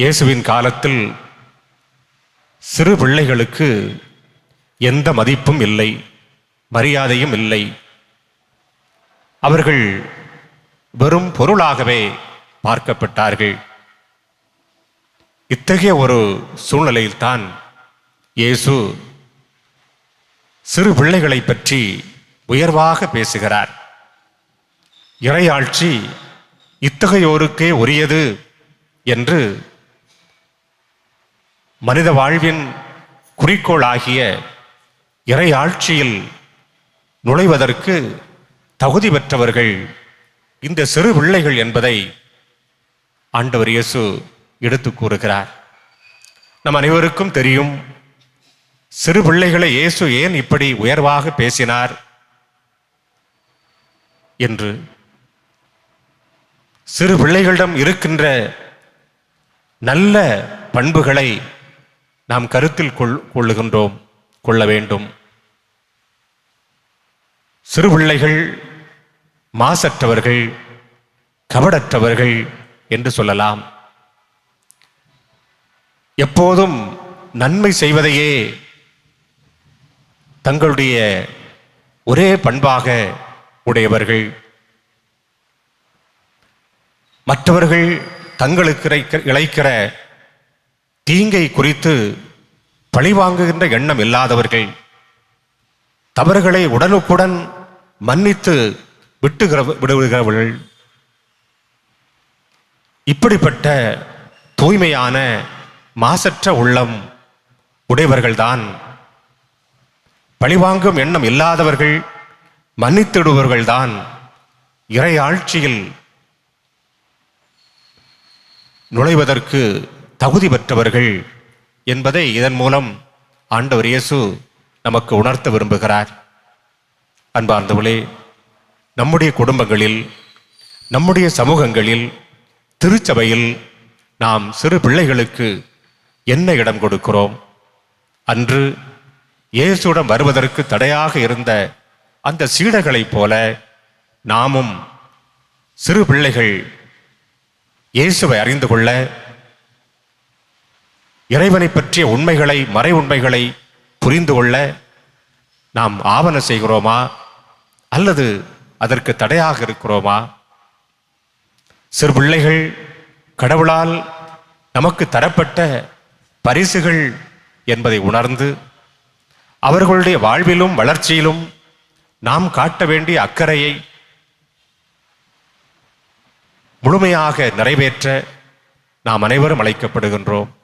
இயேசுவின் காலத்தில் சிறு பிள்ளைகளுக்கு எந்த மதிப்பும் இல்லை மரியாதையும் இல்லை. அவர்கள் வெறும் பொருளாகவே பார்க்கப்பட்டார்கள். இத்தகைய ஒரு சூழ்நிலையில்தான் இயேசு சிறு பிள்ளைகளை பற்றி உயர்வாக பேசுகிறார். இறையாட்சி இத்தகையோருக்கே உரியது என்று மனித வாழ்வின் குறிக்கோளாகிய இறையாட்சியில் நுழைவதற்கு தகுதி பெற்றவர்கள் இந்த சிறு பிள்ளைகள் என்பதை ஆண்டவர் இயேசு எடுத்து கூறுகிறார். நம் அனைவருக்கும் தெரியும் சிறு பிள்ளைகளை இயேசு ஏன் இப்படி உயர்வாக பேசினார் என்று. சிறு பிள்ளைகளிடம் இருக்கின்ற நல்ல பண்புகளை நாம் கருத்தில் கொள் கொள்ளுகின்றோம் கொள்ள வேண்டும். சிறு பிள்ளைகள் மாசற்றவர்கள் கபடற்றவர்கள் என்று சொல்லலாம். எப்போதும் நன்மை செய்வதையே தங்களுடைய ஒரே பண்பாக உடையவர்கள். மற்றவர்கள் தங்களுக்கு இழைக்கிற தீங்கை குறித்து பழிவாங்குகின்ற எண்ணம் இல்லாதவர்கள் தவறுகளை உடனுக்குடன் மன்னித்து விட்டுகிற விடுகிறவர்கள் இப்படிப்பட்ட தூய்மையான மாசற்ற உள்ளம் உடையவர்கள்தான். பழிவாங்கும் எண்ணம் இல்லாதவர்கள் மன்னித்திடுபவர்கள்தான். இறை ஆட்சியில் நுழைவதற்கு தகுதி பெற்றவர்கள் என்பதை இதன் மூலம் ஆண்டவர் இயேசு நமக்கு உணர்த்த விரும்புகிறார். அன்பார்ந்தவளே நம்முடைய குடும்பங்களில் நம்முடைய சமூகங்களில் திருச்சபையில் நாம் சிறு பிள்ளைகளுக்கு என்ன இடம் கொடுக்கிறோம்? அன்று இயேசுடன் வருவதற்கு தடையாக இருந்த அந்த சீடர்களைப் போல நாமும் சிறு பிள்ளைகள் இயேசுவை அறிந்து கொள்ள இறைவனை பற்றிய உண்மைகளை மறை உண்மைகளை புரிந்து கொள்ள நாம் ஆவண செய்கிறோமா? அல்லது அதற்கு தடையாக இருக்கிறோமா? சிறு பிள்ளைகள் கடவுளால் நமக்கு தரப்பட்ட பரிசுகள் என்பதை உணர்ந்து அவர்களுடைய வாழ்விலும் வளர்ச்சியிலும் நாம் காட்ட வேண்டிய அக்கறையை முழுமையாக நிறைவேற்ற நாம் அனைவரும் அழைக்கப்படுகின்றோம்.